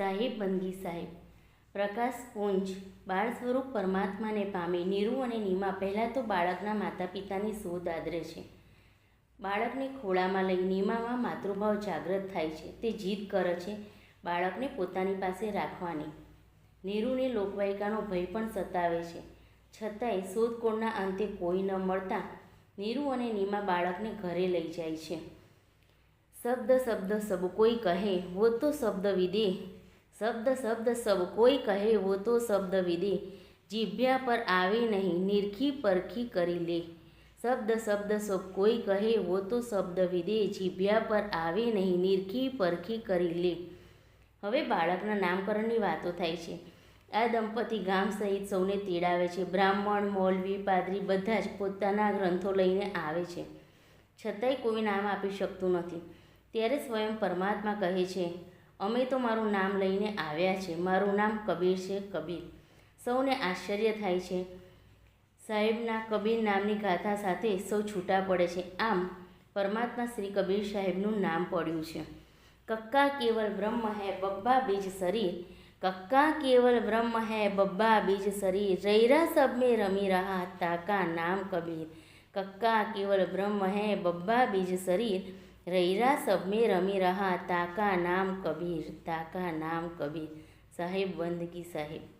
સાહેબ બંદગી સાહેબ. પ્રકાશ પુંજ, બાળ સ્વરૂપ પરમાત્માને પામી નીરુ અને નીમા પહેલાં તો બાળકના માતા પિતાની શોધ આદરે છે. બાળકને ખોળામાં લઈ નીમામાં માતૃભાવ જાગૃત થાય છે. તે જીદ કરે છે બાળકને પોતાની પાસે રાખવાની. નીરુને લોકવાયકાનો ભય પણ સતાવે છે. છતાંય શોધખોળના અંતે કોઈ ન મળતા નીરુ અને નીમા બાળકને ઘરે લઈ જાય છે. શબ્દ શબ્દ સબ કોઈ કહે વો તો શબ્દ વિદે શબ્દ શબ્દ સબ કોઈ કહે હો તો શબ્દ વિદે. જીભ્યા પર આવે નહીં, નિરખી પરખી કરી લે. શબ્દ શબ્દ સબ કોઈ કહે હો તો શબ્દ વિદે. જીભ્યા પર આવે નહીં, નિરખી પરખી કરી લે. હવે બાળકના નામકરણની વાતો થાય છે. આ દંપતી ગામ સહિત સૌને તેડાવે છે. બ્રાહ્મણ, મૌલવી, પાદરી બધા જ પોતાના ગ્રંથો લઈને આવે છે. છતાંય કોઈ નામ આપી શકતું નથી. ત્યારે સ્વયં પરમાત્મા કહે છે અમે તો મારું નામ લઈને આવ્યા છે. મારું નામ કબીર છે, કબીર. સૌને આશ્ચર્ય થાય છે. સાહેબના કબીર નામની ગાથા સાથે સૌ છૂટા પડે છે. આમ, પરમાત્મા શ્રી કબીર સાહેબનું નામ પડ્યું છે. કક્કા કેવલ બ્રહ્મ હૈ, બબ્બા બીજ શરીર કક્કા કેવલ બ્રહ્મ હૈ, બબ્બા બીજ શરીર રૈરા સબ મેં રમી રહા તાકા નામ કબીર. કક્કા કેવલ બ્રહ્મ હૈ, બબ્બા બીજ શરીર રૈરા સબમે રમી રહા તાકા નામ કબીર તાકા નામ કબીર સાહેબ બંદગી સાહેબ.